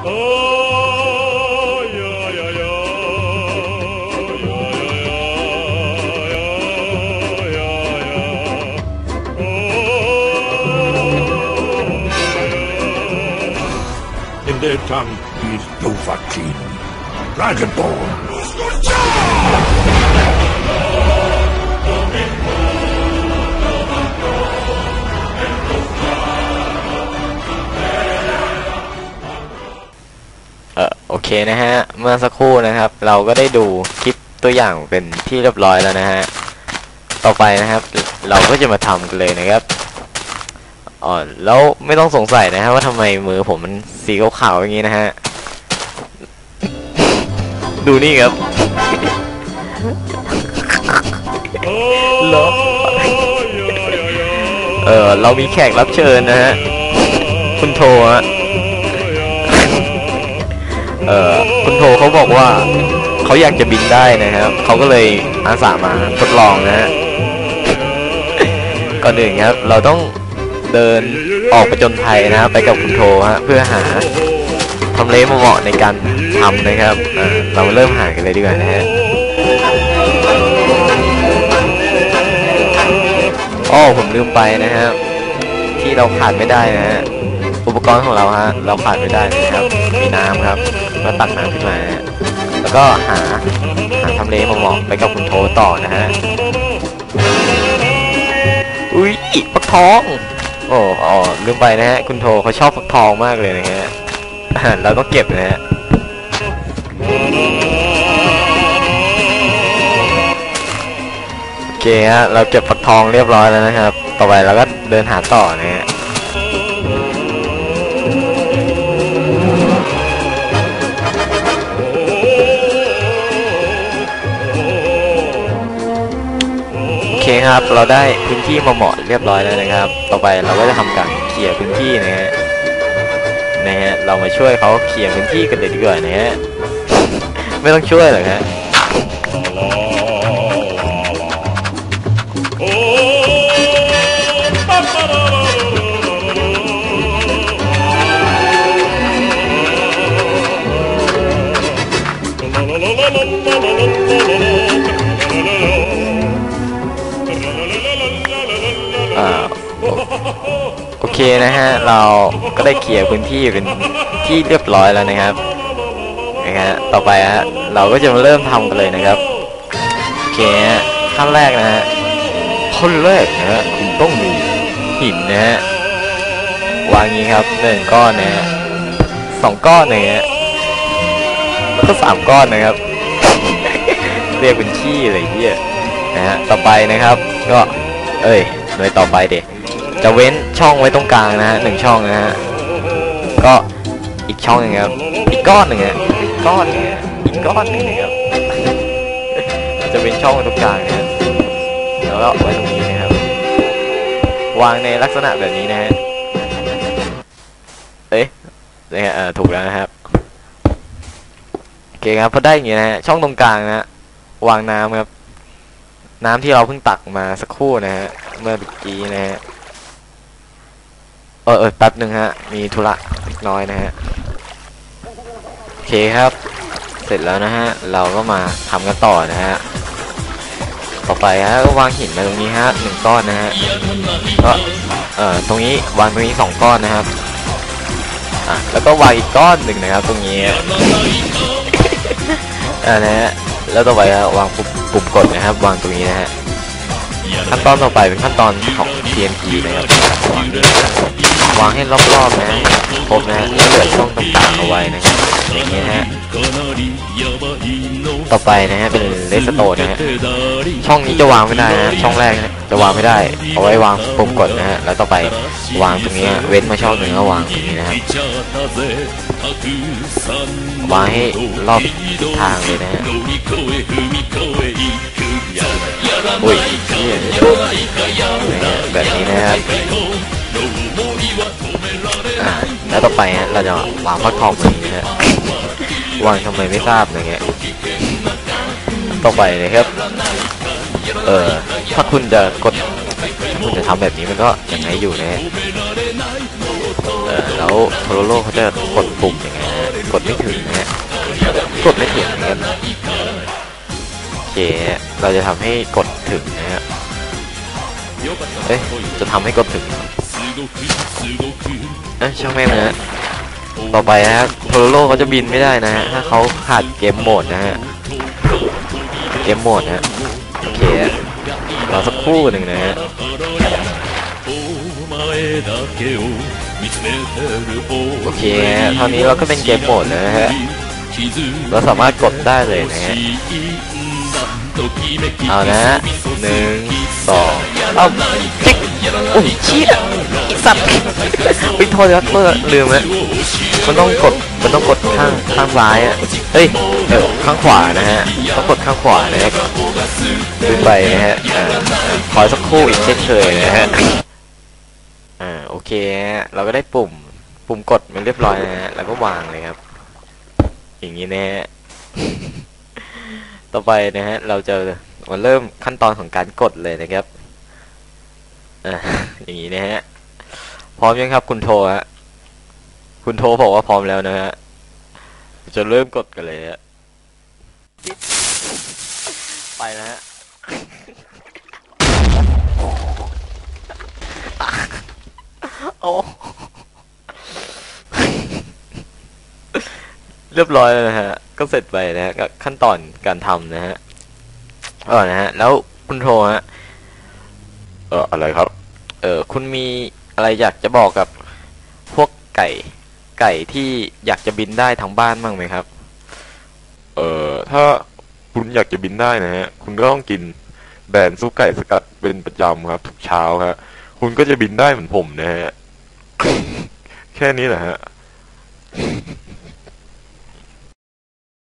In their tongue is Dovahkiin, Dragonborn. โอเคนะฮะ เมื่อสักครู่นะครับ เราก็ได้ดูคลิปตัวอย่างเป็นที่เรียบร้อยแล้วนะฮะ ต่อไปนะครับ เราก็จะมาทำกันเลยนะครับอ๋อแล้วไม่ต้องสงสัยนะฮะว่าทำไมมือผมมันสีขาวๆอย่างนี้นะฮะ ดูนี่ครับเหรอเออเรามีแขกรับเชิญนะฮะ คุณโทฮะ เออคุณโทเขาบอกว่าเขาอยากจะบินได้นะครับเขาก็เลยอาสามาทดลองนะฮะก่อนอื่นครับ เราต้องเดินออกไปจนภัยนะครับไปกับคุณโทฮะเพื่อหาทำเลเหมาะในการทำนะครับเเรามาเริ่มหากันเลยดีกว่านะฮะอ้อผมลืมไปนะครับที่เราขาดไม่ได้นะฮะอุปกรณ์ของเราฮะเราขาดไม่ได้เลยนะครับ มีน้ำครับ ก็ตักน้ำขึ้นมานะฮะแล้วก็หาหาทำเลเหมาะๆไปกับคุณโทต่อนะฮะอุ้ยฟักทอง โอ้อ๋อลืมไปนะฮะคุณโทเขาชอบฟักทองมากเลยนะฮะเราต้องเก็บนะฮะโอเคฮะเราเก็บฟักทองเรียบร้อยแล้วนะครับ ต่อไปเราก็เดินหาต่อนะฮะ ครับ เราได้พื้นที่มาเหมาะเรียบร้อยแล้วนะครับ ต่อไปเราก็จะทำการเคลียร์พื้นที่นะฮะนะฮะเรามาช่วยเขาเคลียร์พื้นที่กันเลยดีกว่านะฮะไม่ต้องช่วยหรอกฮะ โอเคนะฮะ เราก็ได้เคลียร์พื้นที่เป็นที่เรียบร้อยแล้วนะครับนะฮะต่อไปฮะเราก็จะมาเริ่มทำกันเลยนะครับโอเคฮะขั้นแรกนะฮะขั้นแรกนะฮะคุณต้องมีหินนะฮะวางงี้ครับหนึ่งก้อนนะฮะสองก้อนนะฮะแล้วก็สามก้อนนะครับ เรียกเป็นขี้อะไรเงี้ยนะฮะต่อไปนะครับ ก็ เอ้ย หน่วยต่อไปเด็จะเว้นช่องไว้ตรงกลางนะฮะหนึ่งช่องนะฮะก็อีกช่องหนึงครับอีกก้อนหนึ่งฮะอีกก้อนหนึ่งอีกก้อนหนึงครับจะเป็นช่องตรงกลางนะฮะแล้วก็ไว้ตรงนี้นะครับ วางในลักษณะแบบนี้นะฮะเอ๊ะนะฮะเออถูกแล้วนะครับโอเคครับพอได้อย่างงี้นะฮะช่องตรงกลางนะฮะวางน้ำครับ น้ำที่เราเพิ่งตักมาสักครู่นะฮะ เมื่อกี้นะฮะเออเออแป๊บหนึ่งฮะ มีธุระเล็กน้อยนะฮะ โอเคครับ เสร็จแล้วนะฮะ เราก็มาทำกันต่อนะฮะ ต่อไปฮะก็วางหินมาตรงนี้ฮะหนึ่งก้อนนะฮะ ก็เอ่อตรงนี้วางตรงนี้สองก้อนนะครับ อะแล้วก็วางอีกก้อนหนึ่งนะครับ ตรงนี้อ่านะฮะแล้วต่อไปฮะวางปุ่มปุ่มกดนะครับ วางตรงนี้นะฮะ ขั้นตอนต่อไปเป็นขั้นตอนของ TNT นะครับวางให้รอบๆนะครบนะแล้วเหลือช่องต่างๆเอาไว้นะครับอย่างนี้นะฮะต่อไปนะฮะเป็นเลสโตนนะฮะช่องนี้จะวางไม่ได้นะฮะช่องแรกนะจะวางไม่ได้เอาไว้วางปุ่มกดนะฮะแล้วต่อไปวางตรงนี้เว้นมาช่องหนึ่งแล้ววางตรงนี้นะครับวางให้รอบทิศทางเลยนะฮะอุ้ย นี่ยนะฮะแบบนี้นะครับแล้วต่อไปฮะเราจะวางฟักทองตรงนี้นะฮะวางทำไมไม่ทราบอะไรเงี้ยต่อไปนะครับ เออถ้าคุณจะกดถ้าคุณจะทำแบบนี้มันก็ยังไงอยู่นะฮะเออแล้วโทโรโร่เขาจะกดปุ่มยังไงฮะกดไม่ถึงนะฮะกดไม่ถึงนะครับ เค เราจะทำให้กดถึงนะฮะเอ้ยจะทำให้กดถึงเอ้ยช่างแม่งนะต่อไปนะฮะโทโร่เขาจะบินไม่ได้นะฮะถ้าเขาขาดเกมโหมดนะฮะเกมโหมดนะโอเครอสักครู่หนึ่งนะฮะโอเคเท่านี้เราก็เป็นเกมโหมดแล้วนะฮะเราสามารถกดได้เลยนะฮะ เอานะหนึ่งสองเอาจิ๊กโอ้ยเชี่ยไอ้สัตว์ไปโทษครับเมื่อลืมฮะมันต้องกดมันต้องกดข้างข้างซ้ายอะเฮ้ยเออข้างขวานะฮะต้องกดข้างขวานะฮะขึ้นไปนะฮะอ่าขอสักครู่อีกเช่นเคยนะฮะอ่าโอเคฮะเราก็ได้ปุ่ม ปุ่มกดมันเรียบร้อยนะฮะแล้วก็วางเลยครับ อย่างนี้นะฮะ ต่อไปนะฮะเราจะมาเริ่มขั้นตอนของการกดเลยนะครับอ่าอย่างนี้นะฮะพร้อมยังครับ คุณโทฮะคุณโทบอกว่าพร้อมแล้วนะฮะจะเริ่มกดกันเลยฮะไปนะฮะโอ้เรียบร้อยแล้วนะฮะ ก็เสร็จไปนะฮะก็ขั้นตอนการทำนะฮะเออนะฮะแล้วคุณโทฮะเอออะไรครับ เออคุณมีอะไรอยากจะบอกกับพวกไก่ ไก่ที่อยากจะบินได้ทั้งบ้านบ้างไหมครับ เอ่อถ้าคุณอยากจะบินได้นะฮะคุณก็ต้องกินแบรนด์ซุปไก่สกัดเป็นประจำครับทุกเช้าครับคุณก็จะบินได้เหมือนผมนะฮะ แค่นี้แหละฮะ